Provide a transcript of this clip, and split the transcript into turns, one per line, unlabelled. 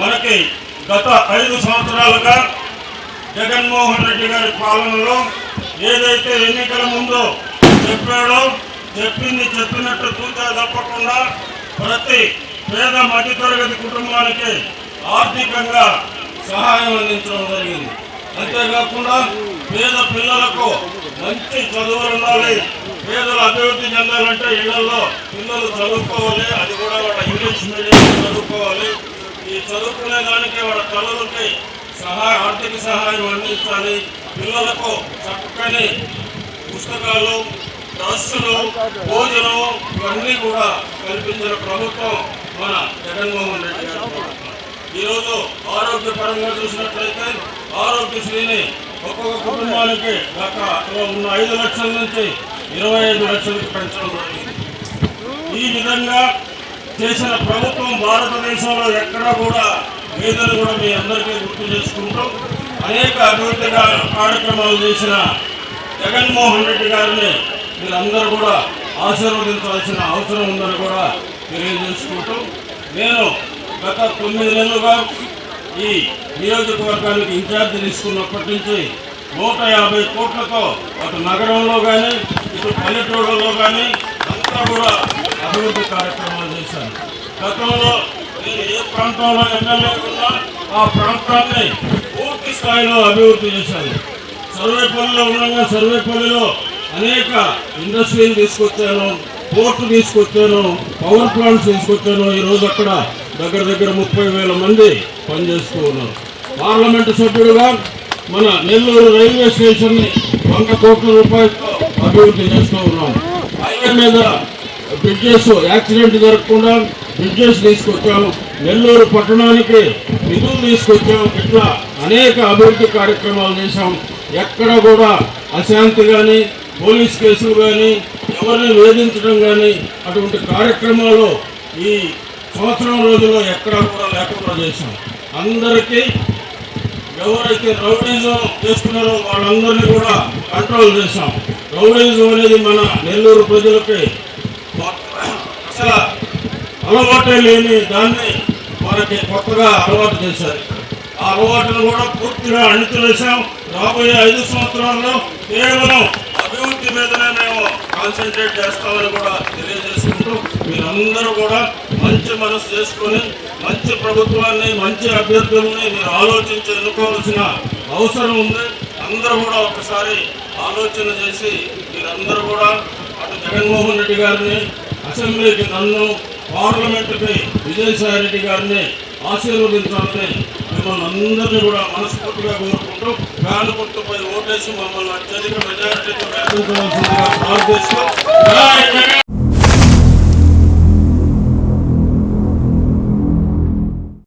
మనకి గత ఐదు సంవత్సరాలుగా జగన్మోహన్ రెడ్డి గారి పాలనలో ఏదైతే ఎన్నికల ముందు చెప్పాడో చెప్పింది చెప్పినట్టు తూచా తప్పకుండా ప్రతి పేద మధ్యతరగతి కుటుంబానికి ఆర్థికంగా సహాయం అందించడం జరిగింది. అంతేకాకుండా పేద పిల్లలకు మంచి చదువులు ఉండాలి. పేదలు అభివృద్ధి చెందాలంటే ఇళ్ళలో పిల్లలు చదువుకోవాలి. అది కూడా వాళ్ళ ఇంగ్లీష్ మీడియం చదువుకోవాలి. ఈ చదువుకునే దానికి వాళ్ళ తల్లులకి సహాయ ఆర్థిక సహాయం అందించాలి. పిల్లలకు చక్కని పుస్తకాలు డ్రస్సులు భోజనం ఇవన్నీ కూడా కల్పించిన ప్రభుత్వం మన జగన్మోహన్ రెడ్డి గారు ఈరోజు ఆరోగ్యపరంగా చూసినట్లయితే ఆరోగ్యశ్రీని ఒక్కొక్క కుటుంబానికి గత ఉన్న ఐదు లక్షల నుంచి ఇరవై ఐదు లక్షలకు పెంచడం జరిగింది. ఈ విధంగా చేసిన ప్రభుత్వం భారతదేశంలో ఎక్కడ కూడా లేదని కూడా మీ అందరికీ గుర్తు చేసుకుంటూ అనేక అభివృద్ధి కార్యక్రమాలు చేసిన జగన్మోహన్ రెడ్డి గారిని మీరందరూ కూడా ఆశీర్వదించాల్సిన అవసరం ఉందని కూడా తెలియజేసుకుంటూ నేను గత తొమ్మిది నెలలుగా ఈ నియోజకవర్గానికి ఇన్ఛార్జ్ తీసుకున్నప్పటి నుంచి నూట యాభై కోట్లతో అటు నగరంలో కానీ ఇటు పల్లెటూళ్ళలో కానీ అంతా కూడా అభివృద్ధి కార్యక్రమం చేశాను గతంలో నేను ఏ ప్రాంతంలో ఎమ్మెల్యే ఉన్నా ఆ ప్రాంతాన్ని పూర్తి స్థాయిలో అభివృద్ధి చేశాను. సర్వేపల్లిలో ఉండగా సర్వేపల్లిలో అనేక ఇండస్ట్రీలు తీసుకొచ్చాను పోర్టు తీసుకొచ్చాను పవర్ ప్లాంట్స్ తీసుకొచ్చాను. ఈ రోజు అక్కడ దగ్గర దగ్గర ముప్పై వేల మంది పనిచేస్తూ ఉన్నారు. పార్లమెంటు సభ్యుడుగా మన నెల్లూరు రైల్వే స్టేషన్ని వంద కోట్ల రూపాయలతో అభివృద్ధి చేస్తూ ఉన్నాం. హైవే మీద బ్రిడ్జెస్ యాక్సిడెంట్ జరగకుండా బ్రిడ్జెస్ తీసుకొచ్చాం నెల్లూరు పట్టణానికి నిధులు తీసుకొచ్చాం ఇట్లా అనేక అభివృద్ధి కార్యక్రమాలు చేశాం. ఎక్కడ కూడా అశాంతి కానీ పోలీస్ కేసులు కానీ ఎవరిని వేధించడం కానీ అటువంటి కార్యక్రమాలు ఈ సంవత్సరం రోజుల్లో ఎక్కడా కూడా లేకుండా చేశాం. అందరికీ ఎవరైతే రౌడీజం చేస్తున్నారో వాళ్ళందరినీ కూడా కంట్రోల్ చేశాం. రౌడీజం అనేది మన నెల్లూరు ప్రజలకి అసలు అలవాటే లేని దాన్ని మనకి కొత్తగా అలవాటు చేశారు. ఆ అలవాటును కూడా పూర్తిగా అణిచివేశాం. రాబోయే ఐదు సంవత్సరాల్లో కేవలం అభివృద్ధి మీదనే మేము కాన్సన్ట్రేట్ చేస్తామని కూడా తెలియజేసుకుంటూ మీరందరూ కూడా మంచి మనసు చేసుకొని మంచి ప్రభుత్వాన్ని మంచి అభ్యర్థుల్ని మీరు ఆలోచించి ఎన్నుకోవాల్సిన అవసరం ఉంది. అందరూ కూడా ఒకసారి ఆలోచన చేసి మీరందరూ కూడా జగన్మోహన్ రెడ్డి గారిని అసెంబ్లీకి నన్ను పార్లమెంటుకి విజయసాయి రెడ్డి గారిని ఆశీర్వదించాలని మిమ్మల్ని అందరినీ కూడా మనస్ఫూర్తిగా కోరుకుంటూ ఫ్యాన్ గుర్తుపై ఓటేసి మమ్మల్ని అత్యధిక మెజారిటీతో ప్రార్థిస్తూ